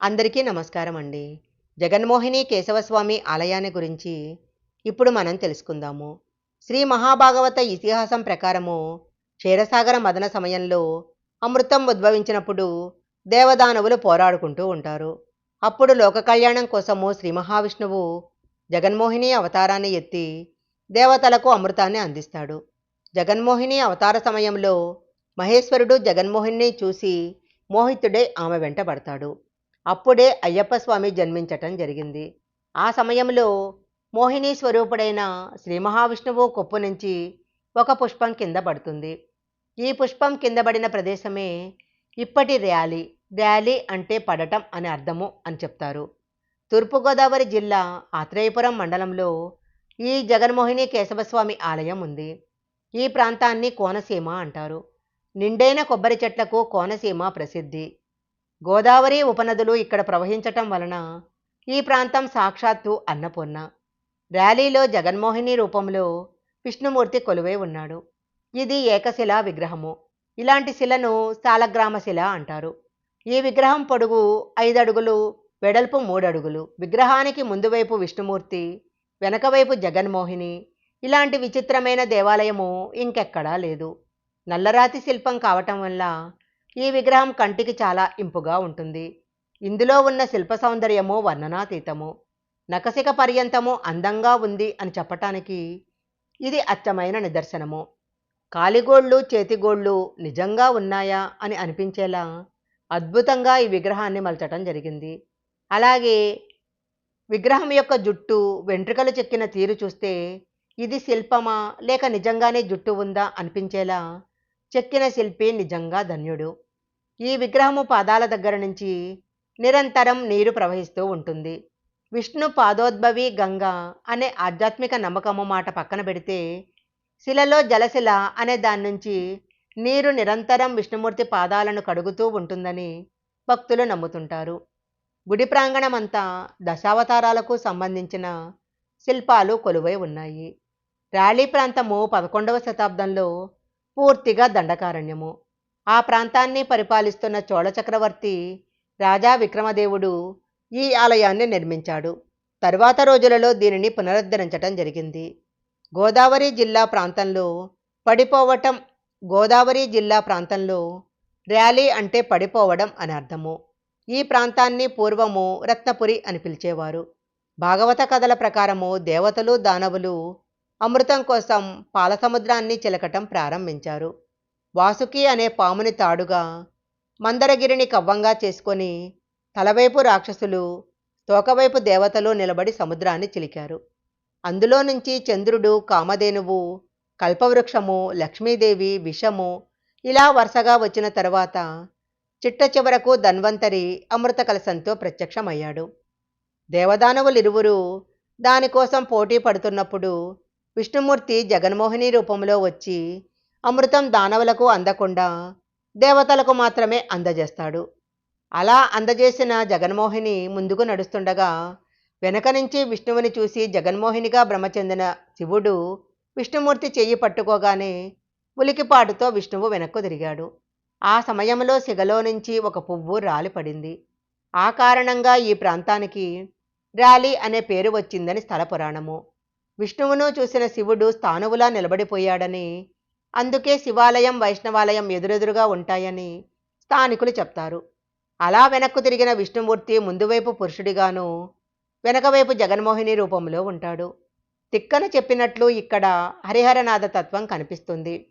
అందరికీ నమస్కారం అండి. జగన్మోహిని కేశవస్వామి ఆలయాన్ని గురించి ఇప్పుడు మనం తెలుసుకుందాము. శ్రీ మహాభాగవత ఇతిహాసం ప్రకారము క్షీరసాగర మదన సమయంలో అమృతం ఉద్భవించినప్పుడు దేవదానవులు పోరాడుకుంటూ ఉంటారు. అప్పుడు లోక కళ్యాణం కోసము శ్రీ మహావిష్ణువు జగన్మోహిని అవతారాన్ని ఎత్తి దేవతలకు అమృతాన్ని అందిస్తాడు. జగన్మోహిని అవతార సమయంలో మహేశ్వరుడు జగన్మోహిని చూసి మోహితుడే ఆమె వెంట పడతాడు. అప్పుడే అయ్యప్ప స్వామి జన్మించటం జరిగింది. ఆ సమయంలో మోహిని స్వరూపుడైన శ్రీ మహావిష్ణువు కొప్పు నుంచి ఒక పుష్పం కింద పడుతుంది. ఈ పుష్పం కింద పడిన ప్రదేశమే ఇప్పటి ర్యాలీ. ర్యాలీ అంటే పడటం అని అర్థము అని చెప్తారు. తూర్పుగోదావరి జిల్లా ఆత్రేయపురం మండలంలో ఈ జగన్మోహిని కేశవస్వామి ఆలయం ఉంది. ఈ ప్రాంతాన్ని కోనసీమ అంటారు. నిండైన కొబ్బరి చెట్లకు కోనసీమ ప్రసిద్ధి. గోదావరి ఉపనదులు ఇక్కడ ప్రవహించటం వలన ఈ ప్రాంతం సాక్షాత్తు అన్నపూర్ణ. ర్యాలీలో జగన్మోహిని రూపంలో విష్ణుమూర్తి కొలువై ఉన్నాడు. ఇది ఏకశిలా విగ్రహము. ఇలాంటి శిలను సాలగ్రామ శిల అంటారు. ఈ విగ్రహం పొడుగు ఐదడుగులు వెడల్పు మూడడుగులు. విగ్రహానికి ముందు వైపు విష్ణుమూర్తి వెనకవైపు జగన్మోహిని. ఇలాంటి విచిత్రమైన దేవాలయము ఇంకెక్కడా లేదు. నల్లరాతి శిల్పం కావటం వల్ల ఈ విగ్రహం కంటికి చాలా ఇంపుగా ఉంటుంది. ఇందులో ఉన్న శిల్ప సౌందర్యము వర్ణనాతీతము. నకసిక పర్యంతము అందంగా ఉంది అని చెప్పటానికి ఇది అచ్చమైన నిదర్శనము. కాలిగోళ్ళు చేతిగోళ్ళు నిజంగా ఉన్నాయా అని అనిపించేలా అద్భుతంగా ఈ విగ్రహాన్ని మలచటం జరిగింది. అలాగే విగ్రహం యొక్క జుట్టు వెంట్రుకలు చెక్కిన తీరు చూస్తే ఇది శిల్పమా లేక నిజంగానే జుట్టు ఉందా అనిపించేలా చెక్కిన శిల్పి నిజంగా ధన్యుడు. ఈ విగ్రహము పాదాల దగ్గర నుంచి నిరంతరం నీరు ప్రవహిస్తూ ఉంటుంది. విష్ణు పాదోద్భవి గంగ అనే ఆధ్యాత్మిక నమ్మకము మాట పక్కన పెడితే శిలలో జలశిల అనే దాని నుంచి నీరు నిరంతరం విష్ణుమూర్తి పాదాలను కడుగుతూ ఉంటుందని భక్తులు నమ్ముతుంటారు. గుడి ప్రాంగణమంతా దశావతారాలకు సంబంధించిన శిల్పాలు కొలువై ఉన్నాయి. ర్యాలీ ప్రాంతము పదకొండవ శతాబ్దంలో పూర్తిగా దండకారణ్యము. ఆ ప్రాంతాన్ని పరిపాలిస్తున్న చోళ చక్రవర్తి రాజా విక్రమదేవుడు ఈ ఆలయాన్ని నిర్మించాడు. తరువాత రోజులలో దీనిని పునరుద్ధరించటం జరిగింది. గోదావరి జిల్లా ప్రాంతంలో పడిపోవటం గోదావరి జిల్లా ప్రాంతంలో ర్యాలీ అంటే పడిపోవడం అని అర్థము. ఈ ప్రాంతాన్ని పూర్వము రత్నపురి అని పిలిచేవారు. భాగవత కథల ప్రకారము దేవతలు దానవులు అమృతం కోసం పాలసముద్రాన్ని చిలకటం ప్రారంభించారు. వాసుకి అనే పాముని తాడుగా మందరగిరిని కవ్వంగా చేసుకొని తలవైపు రాక్షసులు తోకవైపు దేవతలు నిలబడి సముద్రాన్ని చిలికారు. అందులో నుంచి చంద్రుడు కామధేనువు కల్పవృక్షము లక్ష్మీదేవి విషము ఇలా వరుసగా వచ్చిన తరువాత చిట్ట చివరకు ధన్వంతరి అమృత కలశంతో ప్రత్యక్షమయ్యాడు. దేవదానవులిరువురు దానికోసం పోటీ పడుతున్నప్పుడు విష్ణుమూర్తి జగన్మోహిని రూపంలో వచ్చి అమృతం దానవులకు అందకుండా దేవతలకు మాత్రమే అందజేస్తాడు. అలా అందజేసిన జగన్మోహిని ముందుకు నడుస్తుండగా వెనక నుంచి విష్ణువుని చూసి జగన్మోహినిగా భ్రమచెందిన శివుడు విష్ణుమూర్తి చెయ్యి పట్టుకోగానే ఉలికిపాటుతో విష్ణువు వెనక్కు తిరిగాడు. ఆ సమయంలో సిగలో నుంచి ఒక పువ్వు రాలిపడింది ఆ కారణంగా ఈ ప్రాంతానికి ర్యాలీ అనే పేరు వచ్చిందని స్థల పురాణము. విష్ణువును చూసిన శివుడు స్థానువులా నిలబడిపోయాడని అందుకే శివాలయం వైష్ణవాలయం ఎదురెదురుగా ఉంటాయని స్థానికులు చెప్తారు. అలా వెనక్కు తిరిగిన విష్ణుమూర్తి ముందువైపు పురుషుడిగాను వెనకవైపు జగన్మోహిని రూపంలో ఉంటాడు. తిక్కన చెప్పినట్లు ఇక్కడ హరిహరనాథ తత్వం కనిపిస్తుంది.